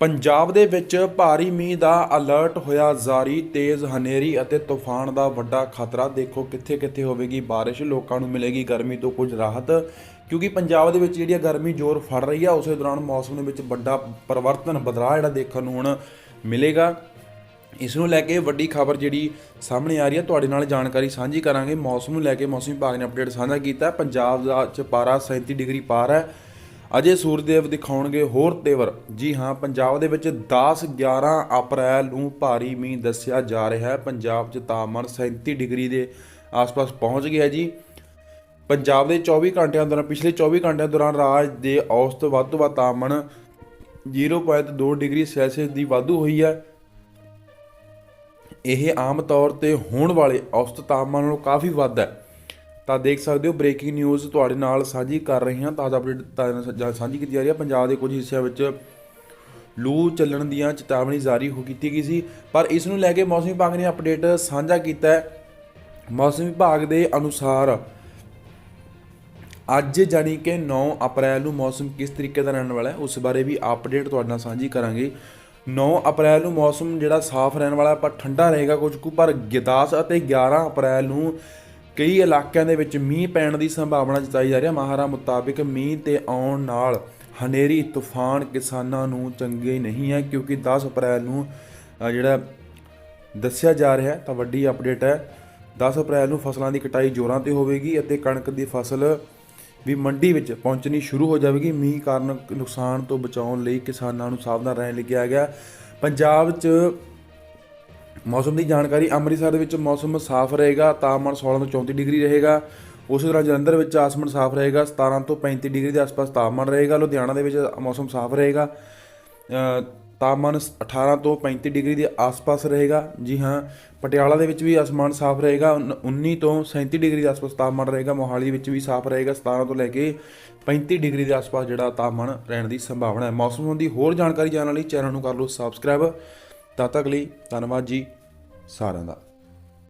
ਪੰਜਾਬ ਦੇ ਵਿੱਚ ਭਾਰੀ ਮੀਂਹ ਦਾ ਅਲਰਟ ਹੋਇਆ, ਜਾਰੀ, ਤੇਜ਼ ਹਨੇਰੀ ਅਤੇ ਤੂਫਾਨ ਦਾ ਵੱਡਾ ਖਤਰਾ। ਦੇਖੋ ਕਿੱਥੇ ਕਿੱਥੇ ਹੋਵੇਗੀ ਬਾਰਿਸ਼, ਲੋਕਾਂ ਨੂੰ ਮਿਲੇਗੀ ਗਰਮੀ ਤੋਂ ਕੁਝ ਰਾਹਤ, ਕਿਉਂਕਿ ਪੰਜਾਬ ਦੇ ਵਿੱਚ ਜਿਹੜੀ ਆ ਗਰਮੀ ਜ਼ੋਰ ਫੜ ਰਹੀ ਆ, ਉਸੇ ਦੌਰਾਨ ਮੌਸਮ ਦੇ ਵਿੱਚ ਵੱਡਾ ਪਰਿਵਰਤਨ, ਬਦਲਾਅ ਜਿਹੜਾ ਦੇਖਣ ਨੂੰ ਹੁਣ ਮਿਲੇਗਾ। ਇਸ ਨੂੰ ਲੈ ਕੇ ਵੱਡੀ ਖਬਰ ਜਿਹੜੀ ਸਾਹਮਣੇ ਆ ਰਹੀ ਹੈ ਤੁਹਾਡੇ ਨਾਲ ਜਾਣਕਾਰੀ ਸਾਂਝੀ ਕਰਾਂਗੇ। ਮੌਸਮ ਨੂੰ ਲੈ ਕੇ ਮੌਸਮ ਵਿਭਾਗ ਨੇ ਅਪਡੇਟ ਸਾਂਝਾ ਕੀਤਾ। ਪੰਜਾਬ ਦਾ ਚ ਪਾਰਾ 37 ਡਿਗਰੀ ਪਾਰ ਹੈ। ਅਜੇ ਸੂਰਜਦੇਵ ਦਿਖਾਉਣਗੇ ਹੋਰ ਤੇਵਰ। ਜੀ ਹਾਂ, ਪੰਜਾਬ ਦੇ ਵਿੱਚ 10 11 ਅਪ੍ਰੈਲ ਨੂੰ ਭਾਰੀ ਮੀਂਹ ਦੱਸਿਆ ਜਾ ਰਿਹਾ ਹੈ। ਪੰਜਾਬ 'ਚ ਤਾਪਮਾਨ 37 ਡਿਗਰੀ ਦੇ ਆਸ-ਪਾਸ ਪਹੁੰਚ ਗਿਆ ਜੀ। ਪੰਜਾਬ ਦੇ 24 ਘੰਟਿਆਂ ਦੌਰਾਨ, ਪਿਛਲੇ 24 ਘੰਟਿਆਂ ਦੌਰਾਨ ਰਾਜ ਦੇ ਔਸਤ ਵੱਧ ਤੋਂ ਵੱਧ ਤਾਪਮਾਨ 0.2 ਡਿਗਰੀ ਸੈਲਸੀਅਸ ਦੀ ਵਾਧੂ ਹੋਈ ਹੈ। ਇਹ ਆਮ ਤੌਰ ਤੇ ਹੋਣ ਵਾਲੇ ਔਸਤ ਤਾਪਮਾਨ ਨਾਲੋਂ ਕਾਫੀ ਵੱਧ ਹੈ। ਤਾਂ ਦੇਖ ਸਕਦੇ ਹੋ ਬ੍ਰੇਕਿੰਗ ਨਿਊਜ਼ ਤੁਹਾਡੇ ਨਾਲ ਸਾਂਝੀ ਕਰ ਰਹੇ ਹਾਂ, ਤਾਜ਼ਾ ਅਪਡੇਟ ਤੁਹਾਡੇ ਨਾਲ ਸਾਂਝੀ ਕੀਤੀ ਜਾ ਰਹੀ ਹੈ। ਪੰਜਾਬ ਦੇ ਕੁਝ ਹਿੱਸਿਆਂ ਵਿੱਚ ਲੂ ਚੱਲਣ ਦੀਆਂ ਚੇਤਾਵਨੀ ਜਾਰੀ ਹੋ ਕੀਤੀ ਗਈ ਸੀ, ਪਰ ਇਸ ਨੂੰ ਲੈ ਕੇ ਮੌਸਮ ਵਿਭਾਗ ਨੇ ਅਪਡੇਟ ਸਾਂਝਾ ਕੀਤਾ ਹੈ। ਮੌਸਮ ਵਿਭਾਗ ਦੇ ਅਨੁਸਾਰ ਅੱਜ ਜਾਨੀ ਕਿ 9 ਅਪ੍ਰੈਲ ਨੂੰ ਮੌਸਮ ਕਿਸ ਤਰੀਕੇ ਦਾ ਰਹਿਣ ਵਾਲਾ ਹੈ, ਉਸ ਬਾਰੇ ਵੀ ਅਪਡੇਟ ਤੁਹਾਡੇ ਨਾਲ ਸਾਂਝੀ ਕਰਾਂਗੇ। 9 ਅਪ੍ਰੈਲ ਨੂੰ ਮੌਸਮ ਜਿਹੜਾ ਸਾਫ਼ ਰਹਿਣ ਵਾਲਾ ਪਰ ਠੰਡਾ ਰਹੇਗਾ ਕੁਝ ਕੁ, ਪਰ 10 ਅਤੇ 11 ਅਪ੍ਰੈਲ ਨੂੰ ਕਈ ਇਲਾਕਿਆਂ ਦੇ ਵਿੱਚ ਮੀਂਹ ਪੈਣ ਦੀ ਸੰਭਾਵਨਾ ਜਤਾਈ ਜਾ ਰਹੀ ਹੈ। ਮਾਹਰਾਂ ਮੁਤਾਬਿਕ ਮੀਂਹ ਤੇ ਆਉਣ ਨਾਲ ਹਨੇਰੀ, ਤੂਫਾਨ ਕਿਸਾਨਾਂ ਨੂੰ ਚੰਗੇ ਨਹੀਂ ਹੈ ਕਿਉਂਕਿ 10 ਅਪ੍ਰੈਲ ਨੂੰ ਜਿਹੜਾ ਦੱਸਿਆ ਜਾ ਰਿਹਾ ਤਾਂ ਵੱਡੀ ਅਪਡੇਟ ਹੈ। 10 ਅਪ੍ਰੈਲ ਨੂੰ ਫਸਲਾਂ ਦੀ ਕਟਾਈ ਜ਼ੋਰਾਂ ਤੇ ਹੋਵੇਗੀ ਅਤੇ ਕਣਕ ਦੀ ਫਸਲ ਵੀ ਮੰਡੀ ਵਿੱਚ ਪਹੁੰਚਣੀ ਸ਼ੁਰੂ ਹੋ ਜਾਵੇਗੀ। ਮੀਂਹ ਕਾਰਨ ਨੁਕਸਾਨ ਤੋਂ ਬਚਾਉਣ ਲਈ ਕਿਸਾਨਾਂ ਨੂੰ ਸਾਵਧਾਨ ਰਹਿਣ ਲਈ ਕਿਹਾ ਗਿਆ। ਪੰਜਾਬ 'ਚ ਮੌਸਮ ਦੀ ਜਾਣਕਾਰੀ ਅੰਮ੍ਰਿਤਸਰ ਦੇ ਵਿੱਚ ਮੌਸਮ ਸਾਫ਼ ਰਹੇਗਾ ਤਾਪਮਾਨ 16 ਤੋਂ 34 ਡਿਗਰੀ ਰਹੇਗਾ। ਉਸੇ ਤਰ੍ਹਾਂ ਜਲੰਧਰ ਵਿੱਚ ਆਸਮਾਨ ਸਾਫ਼ ਰਹੇਗਾ 17 ਤੋਂ 35 ਡਿਗਰੀ ਦੇ ਆਸ-ਪਾਸ ਤਾਪਮਾਨ ਰਹੇਗਾ। ਲੁਧਿਆਣਾ ਦੇ ਵਿੱਚ ਮੌਸਮ ਸਾਫ਼ ਰਹੇਗਾ। ਅ, ਤਾਪਮਾਨ 18 ਤੋਂ 35 ਡਿਗਰੀ ਦੇ ਆਸ-ਪਾਸ ਰਹੇਗਾ। ਜੀ ਹਾਂ ਪਟਿਆਲਾ ਦੇ ਵਿੱਚ ਵੀ ਆਸਮਾਨ ਸਾਫ਼ ਰਹੇਗਾ। ਉਨ- 19 ਤੋਂ 37 ਡਿਗਰੀ ਦੇ ਆਸ-ਪਾਸ ਤਾਪਮਾਨ ਰਹੇਗਾ। ਮੋਹਾਲੀ ਵਿੱਚ ਵੀ ਸਾਫ਼ ਰਹੇਗਾ। 17 ਤੋਂ ਲੈ ਕੇ 35 ਡਿਗਰੀ ਦੇ ਆਸ-ਪਾਸ ਜਿਹੜਾ ਤਾਪਮਾਨ ਰਹਿਣ ਦੀ ਸੰਭਾਵਨਾ ਹੈ। ਮੌਸਮ ਸੰਬੰਧੀ ਹੋਰ ਜਾਣਕਾਰੀ ਜਾਣਨ ਲਈ ਚੈਨਲ ਨੂੰ ਕਰ ਲਓ ਸਬਸਕ੍ਰਾਈਬ। ਤਦ ਤੱਕ ਲਈ ਧੰਨਵਾਦ ਜੀ। ਸਾਰਿਆਂ ਦਾ